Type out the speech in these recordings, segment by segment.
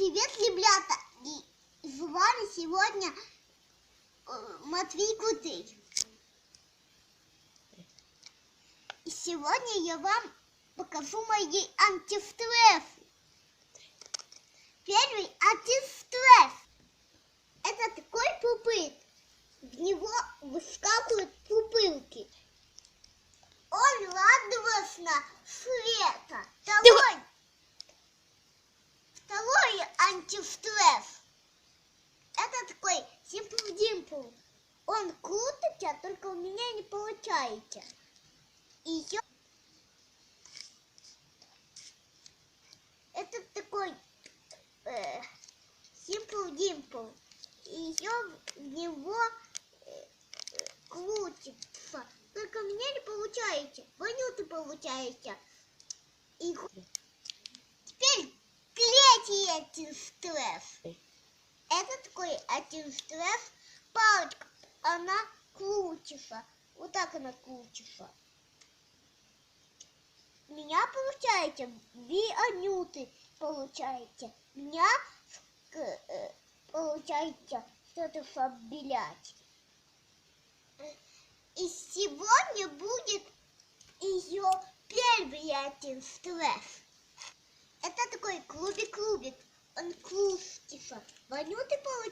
Привет, ребята! И с вами сегодня э, Матвей Крутый. И сегодня я вам покажу мои антистрессы. Первый антистресс. Это такой пупырь. В него выскакивают пупырки. Он радостно света. Антистресс. Это такой Dimple. Он крутится, только у меня не получается. Еще это такой э, Simple Dimple. Ее в него э, крутится. Только у меня не получается. Ванюты получается. И ху- теперь третий антистресс. Это такой антистресс. Палочка, она крутится. Вот так она крутится. Меня получается две анюты получается. У меня к- э, получается что-то побелять. И сегодня будет ее первый антистресс. Это такой клубик-клубик.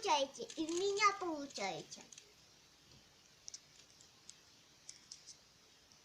Получаете и в меня получаете.